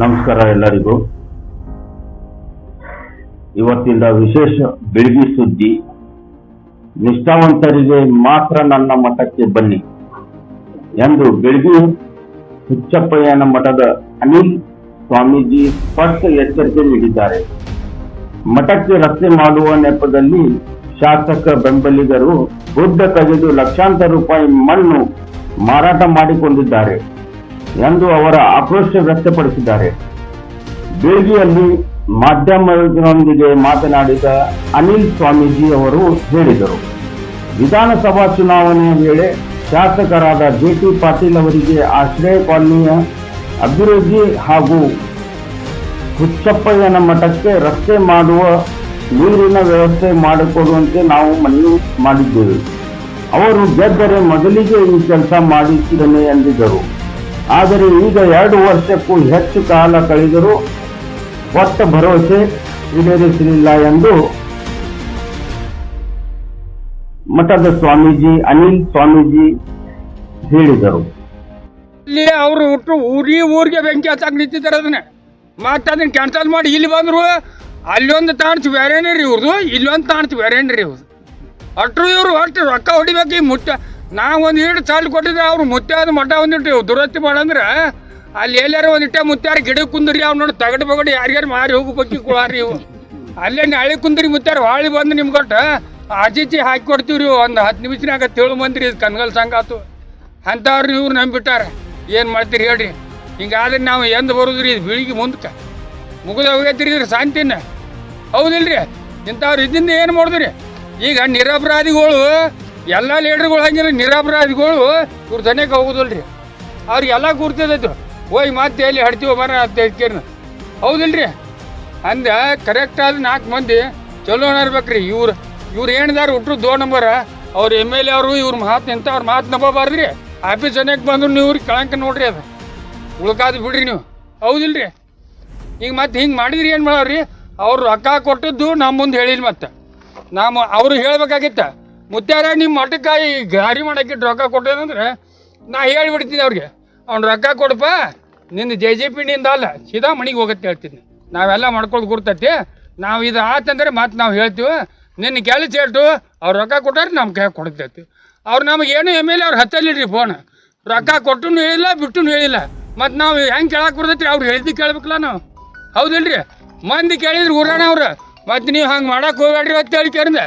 ನಮಸ್ಕಾರ ಎಲ್ಲರಿಗೂ. ಇವತ್ತಿಂದ ವಿಶೇಷ ಬೆಳಗಿ ಸುದ್ದಿ. ನಿಷ್ಠಾವಂತರಿಗೆ ಮಾತ್ರ ನನ್ನ ಮಠಕ್ಕೆ ಬನ್ನಿ ಎಂದು ಬೆಳಗಿ ಹುಚ್ಚಪ್ಪಯ್ಯನ ಮಠದ ಅನಿಲ್ ಸ್ವಾಮೀಜಿ ಸ್ಪಷ್ಟ ಎಚ್ಚರಿಕೆ ನೀಡಿದ್ದಾರೆ. ಮಠಕ್ಕೆ ರಸ್ತೆ ಮಾಡುವ ನೆಪದಲ್ಲಿ ಶಾಸಕ ಬೆಂಬಲಿಗರು ಗುಡ್ಡ ಕಗೆದು ಲಕ್ಷಾಂತರ ರೂಪಾಯಿ ಮಣ್ಣು ಮಾರಾಟ ಮಾಡಿಕೊಂಡಿದ್ದಾರೆ. ಎಂದು ಅವರ ಆಕ್ರೋಶ ವ್ಯಕ್ತಪಡಿಸಿದ್ದಾರೆ. ಬೇಗಿಯಲ್ಲಿ ಮಾಧ್ಯಮದೊಂದಿಗೆ ಮಾತನಾಡಿದ ಅನಿಲ್ ಸ್ವಾಮೀಜಿ ಅವರು ಹೇಳಿದರು, ವಿಧಾನಸಭಾ ಚುನಾವಣೆಯ ವೇಳೆ ಶಾಸಕರಾದ ಜೆ ಟಿ ಪಾಟೀಲ್ ಅವರಿಗೆ ಆಶ್ರಯ ಕಾಲೋನಿಯ ಅಭಿವೃದ್ಧಿ ಹಾಗೂ ಹುಚ್ಚಪ್ಪಯ್ಯನ ಮಠಕ್ಕೆ ರಸ್ತೆ ಮಾಡುವ ನೀರಿನ ವ್ಯವಸ್ಥೆ ಮಾಡಿಕೊಡುವಂತೆ ನಾವು ಮನವಿ ಮಾಡಿದ್ದೇವೆ. ಅವರು ಗೆದ್ದರೆ ಮೊದಲಿಗೆ ಈ ಕೆಲಸ ಮಾಡಿಸಿದನೆ ಎಂದಿದ್ದರು. ಆದರೆ ಈಗ ಎರಡು ವರ್ಷಕ್ಕೂ ಹೆಚ್ಚು ಕಾಲ ಕಳೆದರೂ ಒಟ್ಟ ಭರವಸೆ ಈಡೇರಿಸಲಿಲ್ಲ ಎಂದು ಮಠದ ಸ್ವಾಮೀಜಿ, ಅನಿಲ್ ಸ್ವಾಮೀಜಿ ಹೇಳಿದರು. ಇಲ್ಲಿ ಅವರು ಹುಟ್ಟು ಊರಿ ಊರಿಗೆ ಬೆಂಕಿ ಹಚ್ಚಕ್ಕೆ ನಿಂತಿದ್ದಾರೆ ಅದನ್ನ. ಮತ್ತೆ ಅದನ್ನ ಕ್ಯಾನ್ಸಲ್ ಮಾಡಿ ಇಲ್ಲಿ ಬಂದರು ಅಲ್ಲೊಂದು ತಾಣ್ತು ಬೇರೆನೇ ರೀ ಇವ್ರದ್ದು ಇಲ್ಲೊಂದು ತಾಣ್ತು ಬೇರೆನೇ ರೀ ಇವ್ರು ಅಟ್ರು ಇವರು ಅಷ್ಟು ರೊಕ್ಕ ಹೊಡಿಬೇಕು ಈ ಮುಟ್ಟ ನಾವು ಒಂದು ಇಟ್ಟು ಸಾಲು ಕೊಟ್ಟಿದ್ರೆ ಅವ್ರು ಮುತ್ತಾದ ಮಠ ಒಂದಿಟ್ಟು ದುರಸ್ತಿ ಮಾಡಂದ್ರೆ ಅಲ್ಲಿ ಎಲ್ಲಾರು ಒಂದಿಟ್ಟೆ ಮುತ್ತಾರ ಗಿಡ ಕುಂದ್ರಿ ಅವ್ನು ನೋಡಿ ತಗಡ್ ಬಗಡಿ ಯಾರ್ಯಾರು ಮಾರಿ ಹೋಗು ಬಗ್ಗೆ ಕುಳಾರಿ ಇವು ಅಲ್ಲೇ ನಾಳೆ ಕುಂದ್ರಿ ಮುತ್ತಾರ ಹಾಳಿ ಬಂದು ನಿಮ್ಗೊಟ್ಟ ಆಚೀಚಿ ಹಾಕಿ ಕೊಡ್ತೀವಿ ರೀ ಒಂದು ಹತ್ತು ನಿಮಿಷನಾಗ ತಿಳು ಮಂದ್ರಿ ಇದು ಕನ್ಗಲ್ ಸಂಗಾತು ಅಂಥವ್ರು ಇವ್ರು ನಂಬಿಟ್ಟಾರ. ಏನು ಮಾಡ್ತೀರಿ ಹೇಳ್ರಿ. ಹಿಂಗಾದ್ರೆ ನಾವು ಎಂದು ಬರೋದ್ರಿ ಇದು ಬೀಳಿಗೆ ಮುಂದಕ್ಕೆ ಮುಗಿದ ಹೋಗೈತ್ರಿ ಇದ್ರ ಶಾಂತಿನ. ಹೌದಿಲ್ರಿ? ಇಂಥವ್ರು ಇದ್ದಿಂದ ಏನು ಮಾಡಿದ್ರಿ? ಈಗ ನಿರಪರಾಧಿಗಳು ಎಲ್ಲ ಲೀಡರ್ಗಳು ಹಂಗಿರ, ನಿರಪರಾಧಿಗಳು ಇವ್ರ ತನಕ ಹೋಗೋದಿಲ್ರಿ. ಅವ್ರಿಗೆಲ್ಲ ಗುರ್ತದೈತು ಹೋಯ್ ಮತ್ತೆ ಎಲ್ಲಿ ಹಡ್ತೀವ ಮರ ಕೇರ್ನ ಹೌದಿಲ್ರಿ? ಅಂದ ಕರೆಕ್ಟ್ ಆದ ನಾಲ್ಕು ಮಂದಿ ಚಲೋ ಇರ್ಬೇಕ್ರಿ ಇವ್ರು. ಇವ್ರು ಏನಿದಾರ ಹುಟ್ರು ದೋ ನಂಬರ. ಅವ್ರ ಎಂ ಎಲ್ ಎ ಅವರು, ಇವ್ರ ಮಾತು ಇಂಥವ್ರ ಮಾತು ನಂಬಬಾರ್ದ್ರಿ. ಆಫೀಸ್ ಜನಕ್ಕೆ ಬಂದ್ರು ನೀವು ಇವ್ರಿಗೆ ಕಳಂಕ ನೋಡ್ರಿ ಅದು. ಉಳ್ಕಾದ್ ಬಿಡ್ರಿ ನೀವು. ಹೌದಿಲ್ರಿ? ಈಗ ಮತ್ತೆ ಹಿಂಗೆ ಮಾಡಿದ್ರಿ ಏನು ಮಾಡವ್ರಿ ಅವ್ರು ರೊಕ್ಕ ಕೊಟ್ಟಿದ್ದು ನಮ್ಮ ಮುಂದೆ ಹೇಳಿಲ್ಲ ಮತ್ತೆ. ನಾವು ಅವರು ಹೇಳ್ಬೇಕಾಗಿತ್ತ. ಮುತ್ಯಾರ ನಿಮ್ಮ ಮಠಕ್ಕೆ ಈ ಗಾರಿ ಮಾಡಕ್ಕೆ ರೊಕ್ಕ ಕೊಟ್ಟದಂದ್ರೆ ನಾ ಹೇಳ್ಬಿಡ್ತೀನಿ ಅವ್ರಿಗೆ. ಅವ್ನ ರೊಕ್ಕ ಕೊಡಪ್ಪ ನಿನ್ನ ಜೆ ಜೆ ಪಿ ನಿಂದ ಅಲ್ಲ, ಸೀದಾ ಮನೆಗೆ ಹೋಗತ್ತೆ ಹೇಳ್ತೀನಿ. ನಾವೆಲ್ಲ ಮಾಡ್ಕೊಂಡು ಗುರ್ತೈತಿ. ನಾವು ಇದು ಆತಂದ್ರೆ ಮತ್ತೆ ನಾವು ಹೇಳ್ತೀವಿ. ನಿನ್ನ ಕೆಲಸ ಹೇಳ್ತು, ಅವ್ರು ರೊಕ್ಕ ಕೊಟ್ಟಾರೆ ನಮ್ಮ ಕೈ ಕೊಡ್ತೈತಿ. ಅವ್ರು ನಮಗೆ ಏನು ಎಂ ಎಲ್ ಅವ್ರು ಹತ್ತಲ್ಲಿಡ್ರಿ ಫೋನ್ ರೊಕ್ಕ ಕೊಟ್ಟು ಹೇಳಿಲ್ಲ ಬಿಟ್ಟು ಹೇಳಿಲ್ಲ. ಮತ್ತು ನಾವು ಹೆಂಗೆ ಕೇಳಕ್ಕೆ ಬರ್ತೈತಿ ಅವ್ರು ಹೇಳಿದ್ದು ಕೇಳ್ಬೇಕಲ್ಲ ನಾವು. ಹೌದಿಲ್ರಿ? ಮಂದಿ ಕೇಳಿದ್ರು ಊರಾಣ ಅವ್ರು ಮತ್ತು ನೀವು ಹಂಗೆ ಮಾಡಕ್ಕೆ ಹೋಗ್ಬೇಡ್ರಿ ಅಂತ ಹೇಳಿ ಕೇಳಿದೆ.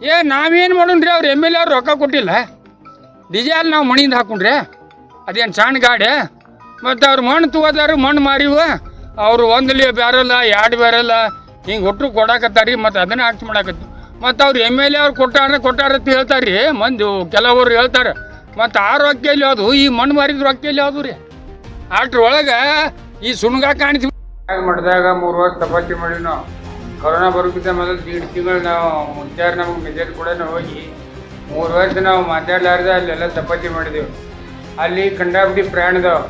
ಏ, ನಾವೇನು ಮಾಡೋಣ್ರಿ ಅವ್ರು? ಎಂ ಎಲ್ ಎ ಅವ್ರು ರೊಕ್ಕ ಕೊಟ್ಟಿಲ್ಲ. ಡಿಜೆಲ್ ನಾವು ಮಣಿಯಿಂದ ಹಾಕೊಂಡ್ರೆ ಅದೇನು ಸಣ್ಣ ಗಾಡಿ? ಮತ್ತು ಅವ್ರು ಮಣ್ಣು ತಗೋದಾರು ಮಣ್ಣು ಮಾರಿವ. ಅವರು ಒಂದು ಲೀ ಬ್ಯಾರಲ್ಲ, ಎರಡು ಬ್ಯಾರಲ್ಲ, ಹಿಂಗೆ ಒಟ್ಟರು ಕೊಡಾಕತ್ತಾರಿ, ಮತ್ತು ಅದನ್ನು ಹಾಕ್ಸಿ ಮಾಡಾಕತ್ತಿ. ಮತ್ತು ಅವ್ರು ಎಂ ಎಲ್ ಎ ಅವ್ರು ಕೊಟ್ಟಾರ ಕೊಟ್ಟಾರ ಅಂತ ಹೇಳ್ತಾರೆ. ರೀ ಮಂದಿ ಕೆಲವರು ಹೇಳ್ತಾರೆ, ಮತ್ತು ಆ ರೊಕ್ಕ ಎಲ್ಲಿ ಈ ಮಣ್ಣು ಮಾರಿದ ರೊಕ್ಕ ಎಲ್ಲಿ ಯಾವುದು ರೀ? ಅಷ್ಟ್ರೊಳಗೆ ಈ ಸುಣ್ಗ ಕಾಣಿಸಿ ಮಾಡಿದಾಗ ಮೂರು ವರ್ಷ ತಪಾಸಣೆ ಮಾಡಿ ನಾವು ಕೊರೋನಾ ಬರೋಕ್ಕಿಂತ ಮೊದಲು ದೀಡ್ ತಿಂಗಳು ನಾವು ಮುಂಚಾರ ನಮಗೆ ಮೆಸೇಜ್ ಕೂಡ ಹೋಗಿ ಮೂರು ವರ್ಷ ನಾವು ಮಾತಾಡಲಾರ್ದೆ ಅಲ್ಲೆಲ್ಲ ಚಪಾತಿ ಮಾಡಿದೆವು. ಅಲ್ಲಿ ಕಂಡಾಬಿಟ್ಟು ಪ್ರಾಣಿದವು.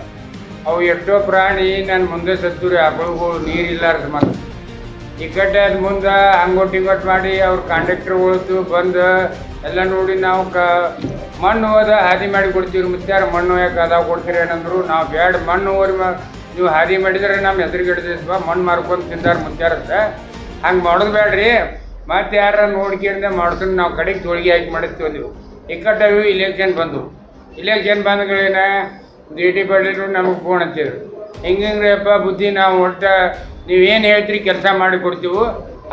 ಅವು ಎಷ್ಟೋ ಪ್ರಾಣಿ ನಾನು ಮುಂದೆ ಸತ್ತು ರೀ ಆಕಳುಗಳು ನೀರಿಲ್ಲಾರ್ದು ಮತ್ತೆ ಇಕ್ಕಟ್ಟೆ ಅದು ಮುಂದೆ ಹಂಗೊಟ್ಟು ಹಿಂಗೊಟ್ಟು ಮಾಡಿ ಅವ್ರ ಕಾಂಡಕ್ಟರ್ಗಳದ್ದು ಬಂದು ಎಲ್ಲ ನೋಡಿ ನಾವು ಕ ಮಣ್ಣು ಹೋದ ಹಾದಿ ಮಾಡಿ ಕೊಡ್ತೀವಿ ಮುತ್ಯಾರ ಮಣ್ಣು ಯಾಕೆ ಅದಾವ ಕೊಡ್ತೀರಿ ಏನಂದ್ರು ನಾವು ಬ್ಯಾಡ ಮಣ್ಣು ಹೋರಿ ನೀವು ಹಾದಿ ಮಾಡಿದ್ರೆ ನಮ್ಮ ಎದುರುಗಿಡ್ದಿದ್ವ ಮಣ್ಣು ಮಾರ್ಕೊಂಡು ತಿಂದಾರ ಮುತ್ಯಾರತ್ತ ಹಂಗೆ ಮಾಡೋದು ಬೇಡ್ರಿ ಮತ್ತೆ ಯಾರ ನೋಡ್ಕೊಂಡೆ ಮಾಡ್ಕೊಂಡು ನಾವು ಕಡೆಗೆ ತೋಳಿಗೆ ಹಾಕಿ ಮಾಡಿಸ್ತೀವಿ ನೀವು ಇಕ್ಕಟ್ಟವು ಇಲೆಕ್ಷನ್ ಬಂದು ಇಲೆಕ್ಷನ್ ಬಂದಗಳೇನ ಡಿ ಟಿ ಪಾಟೀಲ್ರು ನಮಗೆ ಫೋನ್ ಹಚ್ಚಿದ್ರು. ಹಿಂಗೆ ಬುದ್ಧಿ ನಾವು ಒಟ್ಟ ನೀವೇನು ಹೇಳ್ತೀರಿ ಕೆಲಸ ಮಾಡಿ ಕೊಡ್ತೀವಿ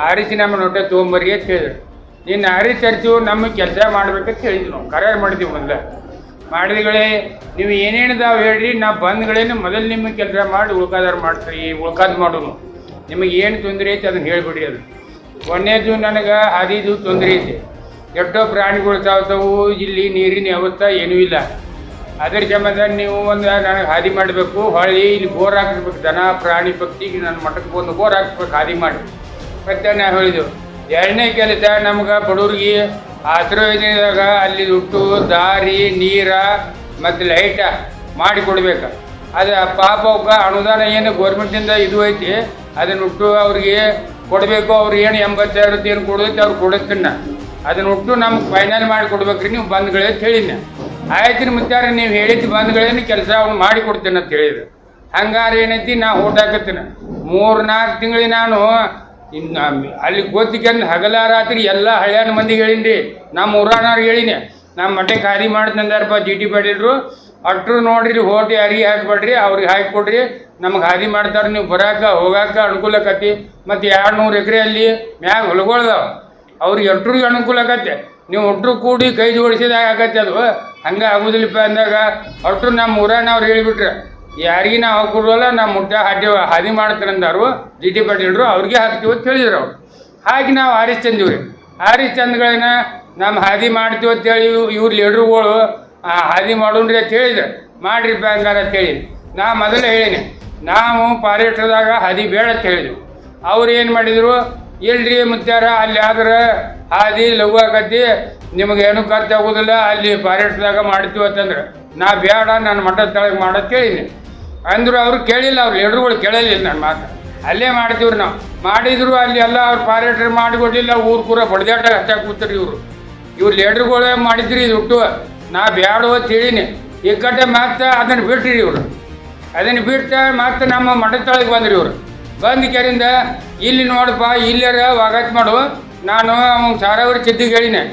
ಆರಿಸಿ ನಮ್ಮ ಒಟ್ಟು ತೊಗೊಂಬರ್ರಿ ಅಂತ ಹೇಳಿದ್ರು. ನೀನು ಆರಿಸಿ ತರ್ತೀವಿ ನಮಗೆ ಕೆಲಸ ಮಾಡ್ಬೇಕಂತ ಹೇಳಿದ್ವಿ ನಾವು. ಕರೆ ಮಾಡಿದ್ದೀವಿ ಮೊದಲು. ಮಾಡಿದಗಳೇ ನೀವು ಏನೇನಿದಾವೆ ಹೇಳ್ರಿ ನಾವು ಬಂದ್ಗಳೇನು ಮೊದಲು ನಿಮಗೆ ಕೆಲಸ ಮಾಡಿ ಉಳ್ಕಾದಾರು ಮಾಡ್ತೀರಿ, ಉಳ್ಕಾದ್ ಮಾಡೋನು ನಿಮಗೆ ಏನು ತೊಂದರೆ ಐತಿ ಅದನ್ನು ಹೇಳಿಬಿಡಿ ಅದು. ಒಂದನೇದು ನನಗೆ ಹಾದಿದು ತೊಂದರೆ ಐತಿ. ಎಷ್ಟೋ ಪ್ರಾಣಿಗಳು ಸಾವ್ತಾವು ಇಲ್ಲಿ ನೀರಿನ ವ್ಯವಸ್ಥೆ ಏನೂ ಇಲ್ಲ. ಅದರ ಸಂಬಂಧ ನೀವು ಒಂದು ನನಗೆ ಹಾದಿ ಮಾಡಬೇಕು, ಹೊಳ್ಳಿ ಇಲ್ಲಿ ಬೋರ್ ಹಾಕಿಸ್ಬೇಕು ದನ, ಪ್ರಾಣಿ ಪಕ್ಷಿಗೆ ನನ್ನ ಮಠಕ್ಕೆ ಬಂದು ಬೋರ್ ಹಾಕಿಸ್ಬೇಕು ಹಾದಿ ಮಾಡಿ. ಮತ್ತೆ ನಾನು ಹೇಳಿದೆವು ಎರಡನೇ ಕೆಲಸ ನಮ್ಗೆ ಬಡವ್ರಿಗೆ ಆಶ್ರಯ ಯೋಜನೆದಾಗ ಅಲ್ಲಿ ದುಡ್ಡು, ದಾರಿ, ನೀರ ಮತ್ತು ಲೈಟ ಮಾಡಿ ಕೊಡ್ಬೇಕು. ಅದು ಪಾಪ ಅವಕ್ಕೆ ಅನುದಾನ ಏನು ಗೌರ್ಮೆಂಟಿಂದ ಇದು ಐತಿ, ಅದನ್ನ ಹುಟ್ಟು ಅವ್ರಿಗೆ ಕೊಡಬೇಕು, ಅವ್ರು ಏನು ಎಂಬತ್ತೆರಡು ಏನು ಕೊಡೋದೈತಿ ಅವ್ರು ಕೊಡಿಸ್ತೀನಿ ಅದನ್ನ ಹುಟ್ಟು ನಮ್ಗೆ ಫೈನಲ್ ಮಾಡಿ ಕೊಡ್ಬೇಕ್ರಿ, ನೀವು ಬಂದ್ಗಳೇ ಅಂತ ಹೇಳಿದ್ನೆ. ಆಯ್ತು ರೀ ನೀವು ಹೇಳಿದ್ದು ಬಂದ್ಗಳೇನು ಕೆಲಸ ಅವ್ನು ಮಾಡಿ ಕೊಡ್ತೇನೆ ಅಂತ ಹೇಳಿದ್ರು. ಹಂಗಾರ ಏನೈತಿ, ನಾ ಓಟಾಕತ್ತೀನಿ ಮೂರು ನಾಲ್ಕು ತಿಂಗಳಿಗೆ ನಾನು ಅಲ್ಲಿ ಗೊತ್ತಿಗೆ ಹಗಲ ರಾತ್ರಿ ಎಲ್ಲ ಹಳ್ಯಾನ ಮಂದಿಗೆ ಹೇಳಿನ್ರಿ. ನಮ್ಮ ಊರಾನವ್ರಿಗೆ ಹೇಳಿನಿ ನಮ್ಮ ಮಠಕ್ಕೆ ಖಾಲಿ ಮಾಡ್ತಂದಾರಪ್ಪ ಜಿ ಟಿ ಪಾಟೀಲ್ರು ಅಟ್ರು ನೋಡ್ರಿ ಹೋಟಿ ಯಾರಿಗೆ ಹಾಕ್ಬೇಡ್ರಿ, ಅವ್ರಿಗೆ ಹಾಕಿ ಕೊಡ್ರಿ ನಮಗೆ ಹಾದಿ ಮಾಡ್ತಾರೆ ನೀವು ಬರಾಕ, ಹೋಗಾಕ ಅನುಕೂಲ ಆಕತಿ ಮತ್ತು ಎರಡು ನೂರು ಎಕರೆ ಅಲ್ಲಿ ಮ್ಯಾಗ ಹೊಲಗೊಳ್ದಾವ. ಅವ್ರಿಗೆ ಎಟ್ರಿಗೆ ಅನುಕೂಲ ಆಗತ್ತೆ ನೀವು ಒಟ್ಟರು ಕೂಡಿ ಕೈ ಜೋಡಿಸಿದಾಗ ಆಗತ್ತೆ ಅದು ಹಂಗೆ ಆಗೋದಿಲ್ಲಪ್ಪ ಅಂದಾಗ, ಅಟ್ರು ನಮ್ಮ ಊರನ್ನವ್ರು ಹೇಳಿಬಿಟ್ರೆ. ಯಾರಿಗೆ ನಾವು ಹಾಕೊಡುವಲ್ಲ ನಮ್ಮ ಮುಟ್ಟ ಹಾದಿ ಹಾದಿ ಮಾಡ್ತಾರೆ ಅಂದಾರು ಜಿ ಟಿ ಪಾಟೀಲ್ರು ಅವ್ರಿಗೆ ಹಾಕ್ತೀವಿ ಅಂತ ಹೇಳಿದ್ರು ಅವ್ರು. ಹಾಗೆ ನಾವು ಆರಿಸ್ ಚಂದಿವ್ರಿ ಆರಿಸ್ ಚಂದ್ಗಳನ್ನ ನಮ್ಮ ಹಾದಿ ಮಾಡ್ತೀವಿ ಅಂತೇಳಿ ಇವ್- ಇವ್ರ ಲೀಡ್ರುಗಳು, ಆ, ಹಾದಿ ಮಾಡೋಣ್ರಿ ಅಂತ ಹೇಳಿದ್ರು. ಬಂಗಾರ ಅಂತ ಹೇಳಿ. ನಾ ಮೊದಲೇ ಹೇಳೀನಿ. ನಾವು ಪಾರೇಟ್ರದಾಗ ಹಾದಿ ಬೇಡ ಅಂತ ಹೇಳಿದ್ವಿ. ಅವ್ರು ಏನು ಮಾಡಿದರು, ಎಲ್ರಿ ಮುತ್ತಾರ ಅಲ್ಲಿ ಆದ್ರೆ ಹಾದಿ ಲಘು ಆಗತ್ತಿ ನಿಮಗೆ ಏನು ಖರ್ಚು ಆಗೋದಿಲ್ಲ, ಅಲ್ಲಿ ಪಾರೇಟ್ದಾಗ ಮಾಡ್ತೀವಿ ಅಂತಂದ್ರೆ. ನಾ ಬೇಡ ನನ್ನ ಮಠದ ತಳಗೆ ಮಾಡೋದು ಕೇಳೀನಿ ಅಂದರು ಅವ್ರು ಕೇಳಿಲ್ಲ, ಅವ್ರು ಲೀಡ್ರುಗಳು ಕೇಳಲಿಲ್ಲ ನನ್ನ ಮಾತು. ಅಲ್ಲೇ ಮಾಡ್ತೀವ್ರಿ ನಾವು. ಮಾಡಿದ್ರು ಅಲ್ಲಿ ಎಲ್ಲ ಅವ್ರು ಪಾರೇಟ್ರ್ ಮಾಡಿಕೊಡ್ಲಿಲ್ಲ ಊರು ಪೂರ ಬಡ್ದಾಟ ಹಚ್ಚಾಕ್ ಕೂತ್ರಿ ಇವರು. ಇವ್ರು ಲೀಡರ್ಗಳೇ ಮಾಡಿದ್ರಿ ಹುಟ್ಟು ನಾ ಬ್ಯಾಡು ಅಂತ ಹೇಳೀನಿ. ಈ ಕಡೆ ಮತ್ತೆ ಅದನ್ನು ಬಿಟ್ರಿ ಇವರು. ಅದನ್ನು ಬಿಟ್ಟು ಮತ್ತೆ ನಮ್ಮ ಮಠದ ತಳಗೆ ಬಂದ್ರಿ ಇವರು. ಬಂದ ಕೆರಿಂದ ಇಲ್ಲಿ ನೋಡಪ್ಪ ಇಲ್ಲರ ವಾಗತ್ ಮಾಡು. ನಾನು ಅವನ ಸಾರವ್ರ ಚಿದ್ದಿಗೆ ಹೇಳಿನಿ.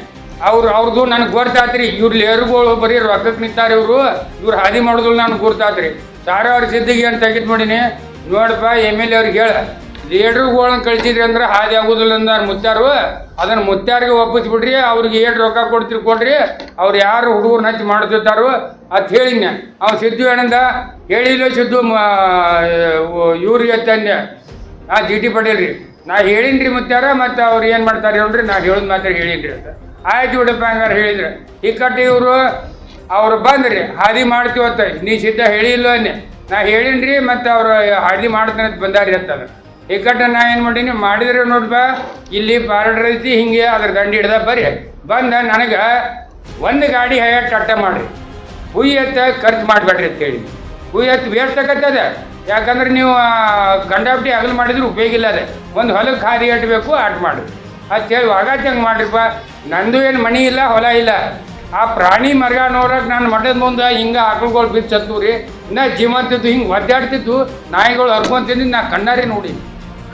ಅವ್ರು ಅವ್ರದ್ದು ನನಗೆ ಗೊತ್ತಾತ್ರಿ. ಇವ್ರು ಲೇರುಗಳು ಬರೀ ರೊಕ್ಕಕ್ಕೆ ನಿಂತಾರೆ ಇವರು. ಇವ್ರು ಹಾದಿ ಮಾಡೋದಿಲ್ಲ ನನಗೆ ಗುರ್ತಾತ್ರಿ ಸಾರವ್ರ ಸಿದ್ದಿಗೆ ಅಂತ ತೆಗೆದು ಮಾಡೀನಿ? ನೋಡಪ್ಪ ಎಂ ಎಲ್ ಎ ಅವ್ರಿಗೆ ಹೇಳ. ಲೀಡ್ರುಗಳನ್ನ ಕಳಿಸಿದ್ರಿ ಅಂದ್ರೆ ಹಾದಿ ಆಗೋದಿಲ್ಲ ಅಂದಾರ ಮುತ್ಯಾರು ಅದನ್ನ ಮುತ್ಯಾರಿಗೆ ಒಪ್ಪಿಸ್ಬಿಡ್ರಿ ಅವ್ರಿಗೆ ಏನು ರೊಕ್ಕ ಕೊಡ್ತೀರಿ ಕೊಡ್ರಿ, ಅವ್ರು ಯಾರು ಹುಡುಗರನ್ನ ಹಚ್ಚಿ ಮಾಡ್ತಿರ್ತಾರೋ ಅಂತ ಹೇಳಿದ್ನೆ ಅವ್ನು ಸಿದ್ದು ಏನಂದ, ಹೇಳಿಲ್ಲ ಸಿದ್ದು ಇವ್ರಿಗೆ ತಂದೆ ಆ ಜಿ ಟಿ ಪಟೇಲ್ ನಾ ಹೇಳಿನ್ರಿ ಮುತ್ಯಾರ ಮತ್ತು ಅವ್ರು ಏನು ಮಾಡ್ತಾರೆ ಹೇಳ್ರಿ, ನಾ ಹೇಳಿದ ಮಾತ್ರ ಹೇಳಿನ್ರಿ ಅಂತ. ಆಯ್ತು ಬಿಡಪ್ಪ ಹಂಗಾರ ಹೇಳಿದ್ರೆ. ಈ ಇವರು, ಅವ್ರು ಬಂದ್ರಿ ಹಾದಿ ಮಾಡ್ತೀವತ್ತ ನೀ ಸಿದ್ಧ ಹೇಳಿಲ್ಲ ಅನ್ನೆ ನಾ ಹೇಳಿನ್ರಿ ಮತ್ತು ಅವ್ರು ಹಾದಿ ಮಾಡ್ತಾನೆ ಅಂತ ಬಂದಾರಿ ಅಂತದ ಈ ಕಟ್ಟ ನಾ ಏನು ಮಾಡೀನಿ? ಮಾಡಿದ್ರೆ ನೋಡ್ಬಾ ಇಲ್ಲಿ ಬಾರ್ಡರ್ ಐತಿ ಹಿಂಗೆ ಅದ್ರ ದಂಡಿ ಹಿಡ್ದ ಬರ್ರಿ. ಬಂದ ನನಗೆ ಒಂದು ಗಾಡಿ ಹಯ ಟಟ್ಟ ಮಾಡಿರಿ. ಹುಯ್ ಎತ್ತ ಖರ್ಚು ಮಾಡಬೇಡ್ರಿ ಅಂತ ಹೇಳಿ. ಹುಯ್ ಎತ್ತು ವೇಸ್ಟ್ ಆಗತ್ತದ ಯಾಕಂದ್ರೆ ನೀವು ಗಂಡಾಪಟ್ಟಿ ಅಗಲು ಮಾಡಿದ್ರೆ ಉಪಯೋಗ ಇಲ್ಲ ಅದೇ. ಒಂದು ಹೊಲಕ್ಕೆ ಖಾರಿ ಕಟ್ಟಬೇಕು ಆಟ ಮಾಡಿ ಅಂತ ಹೇಳಿ ವಾಗಾತಿ ಹಂಗೆ ಮಾಡ್ರಿಪ್ಪ ನಂದು ಏನು ಮಣಿ ಇಲ್ಲ, ಹೊಲ ಇಲ್ಲ. ಆ ಪ್ರಾಣಿ ಮರ್ಗ ನೋಡಕ್ಕೆ ನಾನು ಮಠದ ಮುಂದೆ ಹಿಂಗೆ ಆಕಳುಗಳು ಬಿದ್ದು ಸತ್ತು ರೀ ಇನ್ನ ಜೀವಂತಿದ್ದು, ಹಿಂಗೆ ಒದ್ದಾಡ್ತಿದ್ದು, ನಾಯಿಗಳು ಹರ್ಕೊಂತಿದ್ದು ನಾ ಕಣ್ಣಾರಿ ನೋಡಿ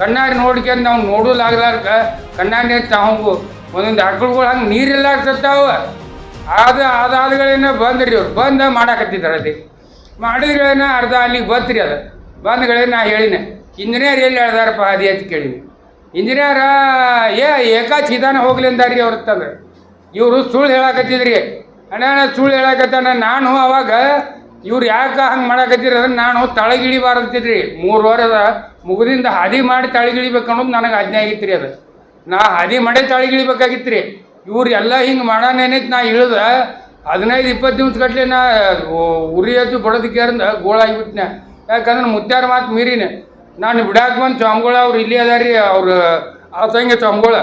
ಕಣ್ಣಾರಿ ನೋಡ್ಕೊಂಡು ನಾವು ನೋಡಲಾಗ್ಲಾರ್ಕ ಕಣ್ಣಾಗಿ ತಾವು ಒಂದೊಂದು ಆಕಳುಗಳು ಹಂಗೆ ನೀರಿಲ್ಲ ಸತ್ತಾವ ಅದು ಅದಾದಗಳೇನ ಬಂದ್ರಿ ಅವ್ರು. ಬಂದು ಮಾಡಾಕತ್ತಿದ್ದಾರೆ ಅದೇ ಮಾಡಿದ್ರೇನ ಅರ್ಧ ಅಲ್ಲಿಗೆ ಬತ್ರಿ ಅದು. ಬಂದ್ಗಳೇ ನಾ ಹೇಳಿನ. ಇಂಜಿನಿಯರ್ ಎಲ್ಲಿ ಹೇಳ್ದಾರಪ್ಪ ಅದೇ ಅಂತ ಕೇಳಿನಿ. ಇಂಜಿನಿಯರ, ಏ ಏಕಾ ಚಿದಾನ ಹೋಗ್ಲಿ ಅಂದಾರ್ರಿ ಅವ್ರ ತಂದ್ರೆ ಇವರು ಸುಳ್ಳು ಹೇಳಾಕತ್ತಿದ್ರಿ. ಅಣ್ಣ ಸುಳ್ಳು ಹೇಳಾಕತ್ತಾನ. ನಾನು ಅವಾಗ ಇವ್ರು ಯಾಕೆ ಹಂಗೆ ಮಾಡಾಕತ್ತಿರ ಅಂದ್ರೆ ನಾನು ತಳಗಿಳಿಬಾರಂತಿದ್ರಿ ಮೂರು ವಾರದ ಮುಗುದಿಂದ ಹಾದಿ ಮಾಡಿ ತಾಳಿಗಿಳಿಬೇಕು ಅನ್ನೋದು ನನಗೆ ಆಜ್ಞೆ ಆಗಿತ್ತು ರೀ ಅದು. ನಾ ಹಾದಿ ಮಾಡೇ ತಾಳಿಗಿಳಿಬೇಕಾಗಿತ್ತು ರೀ ಇವ್ರು ಎಲ್ಲ ಹಿಂಗೆ ಮಾಡೋನೇನೈತಿ ನಾ ಇಳಿದ ಹದಿನೈದು ಇಪ್ಪತ್ತು ದಿವ್ಸ ಗಟ್ಲೆ ನಾ ಉರಿ ಹಚ್ಚು ಬಡೋದಕ್ಕೆ ಅಂದ ಗೋಳಾಗಿಬಿಟ್ನೆ ಯಾಕಂದ್ರೆ ಮುತ್ಯಾರ ಮಾತು ಮೀರಿನೆ. ನಾನು ಬಿಡಾಕ ಬಂದು ಸ್ವಾಮಿಗಳು ಅವ್ರು ಇಲ್ಲಿ ಅದಾರಿ, ಅವ್ರು ಆ ತಂಗೆ ಸ್ವಾಮಿಗಳ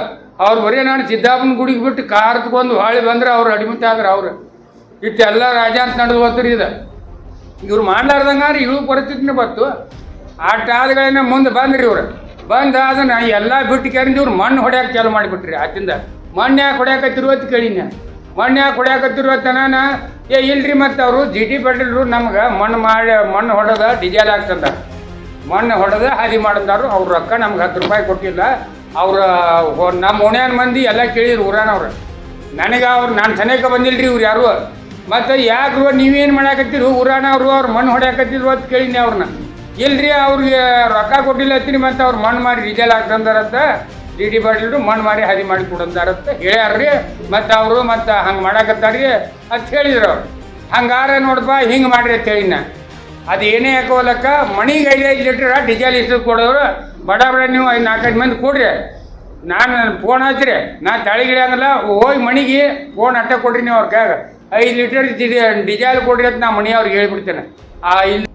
ಅವ್ರು ಬರೀ ನಾನು ಸಿದ್ದಾಪನ ಗುಡಿಗೆ ಬಿಟ್ಟು ಕಾರ್ ತಗೊಂಡು ಹಾಳಿ ಬಂದ್ರೆ ಅವ್ರು ಅಡಿಮಿಟ್ ಆದ್ರೆ ಅವ್ರು. ಇಷ್ಟೆಲ್ಲ ರಾಜ ಅಂತ ನಡೆದು ಹೋತ್ರಿ ಇದು. ಇವ್ರು ಮಾಡ್ಲಾರ್ದಂಗಾರೆ ಇಳು ಪರಿಸ್ಥಿತಿನೇ ಬತ್ತು ಆಟ ಆದಗಳನ್ನ ಮುಂದೆ ಬಂದ್ರಿ ಇವ್ರು. ಬಂದ ಅದನ್ನ ಎಲ್ಲ ಬಿಟ್ಟು ಕೇಳಿದ್ ಇವ್ರು ಮಣ್ಣು ಹೊಡ್ಯಾಕ ಚಾಲು ಮಾಡಿಬಿಟ್ರಿ. ಆತಿಂದ ಮಣ್ಣು ಯಾಕೆ ಹೊಡ್ಯಾಕತ್ತಿರು ಅಂತ ಕೇಳಿನ ಮಣ್ಣು ಯಾಕೆ ಹೊಡ್ಯಾಕತ್ತಿರು ಅಂತ ನಾನು, ಏ ಇಲ್ರಿ ಮತ್ತು ಅವರು ಜಿ ಟಿ ಪಾಟೀಲ್ರು ನಮ್ಗೆ ಮಣ್ಣು ಮಾಡಿ, ಮಣ್ಣು ಹೊಡೆದ ಡಿಜೇಲ್ ಆಗ್ತದ ಮಣ್ಣು ಹೊಡೆದ ಹಾದಿ ಮಾಡಿದಾರು ಅವ್ರ ರೊಕ್ಕ ನಮ್ಗೆ ಹತ್ತು ರೂಪಾಯಿ ಕೊಟ್ಟಿಲ್ಲ. ಅವ್ರ ನಮ್ಮ ಓಣ್ಯಾನ ಮಂದಿ ಎಲ್ಲ ಕೇಳಿದ್ರು ಊರಾನವ್ರು ನನಗೆ ಅವ್ರು, ನಾನು ಸನೇಕ ಬಂದಿಲ್ರಿ ಇವ್ರು ಯಾರು. ಮತ್ತು ಯಾಕ್ರು ನೀವೇನು ಮಾಡಾಕತ್ತಿರು ಊರಾನವರು ಅವ್ರು ಮಣ್ಣು ಹೊಡ್ಯಾಕತ್ತಿದ್ರು ಅಂತ ಕೇಳಿನಿ ಅವ್ರನ್ನ ಇಲ್ರಿ ಅವ್ರಿಗೆ ರೊಕ್ಕ ಕೊಟ್ಟಿಲ್ಲ ಹತ್ತಿನಿ ಮತ್ತು ಅವ್ರು ಮಣ್ಣು ಮಾಡಿ ರಿಜಲ್ ಆಗ್ತಂದಾರಂತ ಡಿ ಡಿ ಪಾಟೀಲ್ರು ಮಣ್ಣು ಮಾಡಿ ಹದಿ ಮಾಡಿ ಕೊಡಂದಾರಂತ ಹೇಳ್ಯಾರ್ರಿ. ಮತ್ತು ಅವರು ಮತ್ತು ಹಂಗೆ ಮಾಡಾಕತ್ತಾರ್ರಿ ಅಂತ ಹೇಳಿದ್ರು ಅವ್ರು. ಹಂಗಾರ ನೋಡಪ್ಪ ಹಿಂಗೆ ಮಾಡ್ರಿ ಅಂತ ಹೇಳಿನ ಅದು ಏನೇ ಹಾಕೋಲಕ್ಕ ಮಣಿಗೆ ಐದು ಐದು ಲೀಟ್ರ್ ಡೀಸೆಲ್ ಇಷ್ಟು ಕೊಡೋರು, ಬಡ ಬಡ ನೀವು ಐದು ನಾಲ್ಕೈದು ಮಂದಿ ಕೊಡ್ರಿ. ನಾನು ಫೋನ್ ಹಚ್ಚಿರಿ ನಾ ತಳಿಗಿಳಿಯಂಗಿಲ್ಲ ಹೋಗಿ ಮಣಿಗೆ ಫೋನ್ ಅಟ್ಟ ಕೊಡ್ರಿ ನೀವು ಅವ್ರ ಕೈಯಾಗ. ಐದು ಲೀಟರ್ ಡೀಸೆಲ್ ಕೊಡ್ರಿ ಅಂತ ನಾ ಮಣಿ ಅವ್ರಿಗೆ ಹೇಳ್ಬಿಡ್ತೇನೆ. ಆ ಇಲ್ಲಿ